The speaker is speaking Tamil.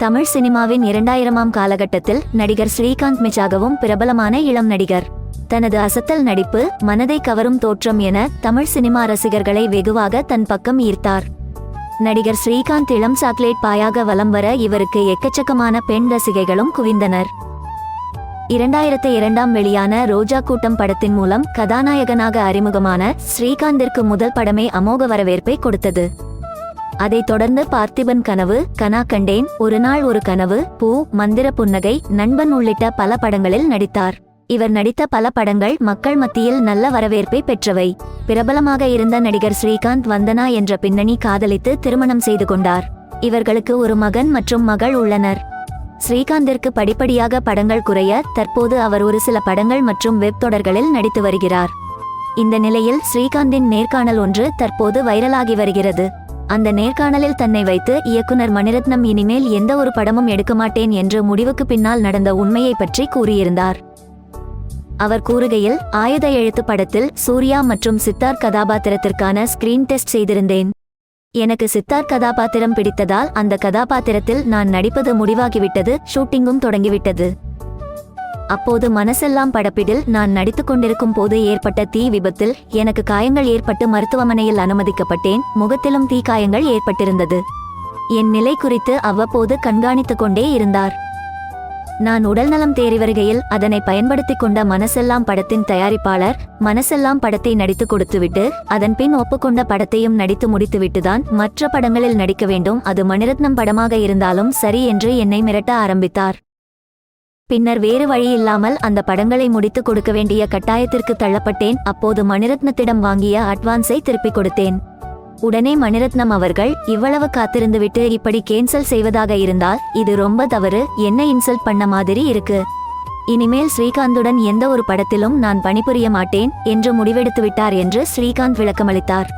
தமிழ் சினிமாவின் இரண்டாயிரமாம் காலகட்டத்தில் நடிகர் ஸ்ரீகாந்த் மிச்சாகவும் பிரபலமான இளம் நடிகர். தனது அசத்தல் நடிப்பு மனதை கவரும் தோற்றம் என தமிழ் சினிமா ரசிகர்களை வெகுவாக தன் பக்கம் ஈர்த்தார். நடிகர் ஸ்ரீகாந்த் இளம் சாக்லேட் பாயாக வலம் வர இவருக்கு எக்கச்சக்கமான பெண் ரசிகைகளும் குவிந்தனர். இரண்டாயிரத்து இரண்டாம் வெளியான ரோஜா கூட்டம் படத்தின் மூலம் கதாநாயகனாக அறிமுகமான ஸ்ரீகாந்திற்கு முதல் படமே அமோக வரவேற்பை கொடுத்தது. அதைத் தொடர்ந்து பார்த்திபன் கனவு கனா கண்டேன். ஒரு நாள் ஒரு கனவு பூ மந்திர புன்னகை நண்பன் உள்ளிட்ட பல படங்களில் நடித்தார். இவர் நடித்த பல படங்கள் மக்கள் மத்தியில் நல்ல வரவேற்பை பெற்றவை. பிரபலமாக இருந்த நடிகர் ஸ்ரீகாந்த் வந்தனா என்ற பின்னணி காதலித்து திருமணம் செய்து கொண்டார். இவர்களுக்கு ஒரு மகன் மற்றும் மகள் உள்ளனர். ஸ்ரீகாந்திற்கு படிப்படியாக படங்கள் குறைய தற்போது அவர் ஒரு சில படங்கள் மற்றும் வெப் தொடர்களில் நடித்து வருகிறார். இந்த நிலையில் ஸ்ரீகாந்தின் நேர்காணல் ஒன்று தற்போது வைரலாகி வருகிறது. அந்த நேர்காணலில் தன்னை வைத்து இயக்குனர் மணிரத்னம் இனிமேல் எந்த ஒரு படமும் எடுக்க மாட்டேன் என்று முடிவுக்கு பின்னால் நடந்த உண்மையை பற்றி கூறியிருந்தார். அவர் கூறுகையில் ஆயுத எழுத்து படத்தில் சூர்யா மற்றும் சித்தார்த் கதாபாத்திரத்திற்கான ஸ்கிரீன் டெஸ்ட் செய்திருந்தேன். எனக்கு சித்தார்த் கதாபாத்திரம் பிடித்ததால் அந்த கதாபாத்திரத்தில் நான் நடிப்பது முடிவாகிவிட்டது ஷூட்டிங்கும் தொடங்கிவிட்டது. அப்போது மனசெல்லாம் படப்பிடில் நான் நடித்து கொண்டிருக்கும் போது ஏற்பட்ட தீ விபத்தில் எனக்கு காயங்கள் ஏற்பட்டு மருத்துவமனையில் அனுமதிக்கப்பட்டேன். முகத்திலும் தீ காயங்கள் ஏற்பட்டிருந்தது. என் நிலை குறித்து அவ்வப்போது கண்காணித்துக் கொண்டே இருந்தார். நான் உடல்நலம் தேறி வருகையில் அதனை பயன்படுத்திக் கொண்ட மனசெல்லாம் படத்தின் தயாரிப்பாளர் மனசெல்லாம் படத்தை நடித்து கொடுத்துவிட்டு அதன் பின் ஒப்புக்கொண்ட படத்தையும் நடித்து முடித்துவிட்டுதான் மற்ற படங்களில் நடிக்க வேண்டும். அது மணிரத்னம் படமாக இருந்தாலும் சரி என்று என்னை மிரட்ட ஆரம்பித்தார். பின்னர் வேறு வழியில்லாமல் அந்த படங்களை முடித்து கொடுக்க வேண்டிய கட்டாயத்திற்கு தள்ளப்பட்டேன். அப்போது மணிரத்னத்திடம் வாங்கிய அட்வான்ஸை திருப்பிக் கொடுத்தேன். உடனே மணிரத்னம் அவர்கள் இவ்வளவு காத்திருந்துவிட்டு இப்படி கேன்சல் செய்வதாக இருந்தால் இது ரொம்ப தவறு. என்ன இன்சல்ட் பண்ண மாதிரி இருக்கு? இனிமேல் ஸ்ரீகாந்துடன் எந்த ஒரு படத்திலும் நான் பணிபுரிய மாட்டேன் என்று முடிவெடுத்து விட்டார் என்று ஸ்ரீகாந்த் விளக்கமளித்தார்.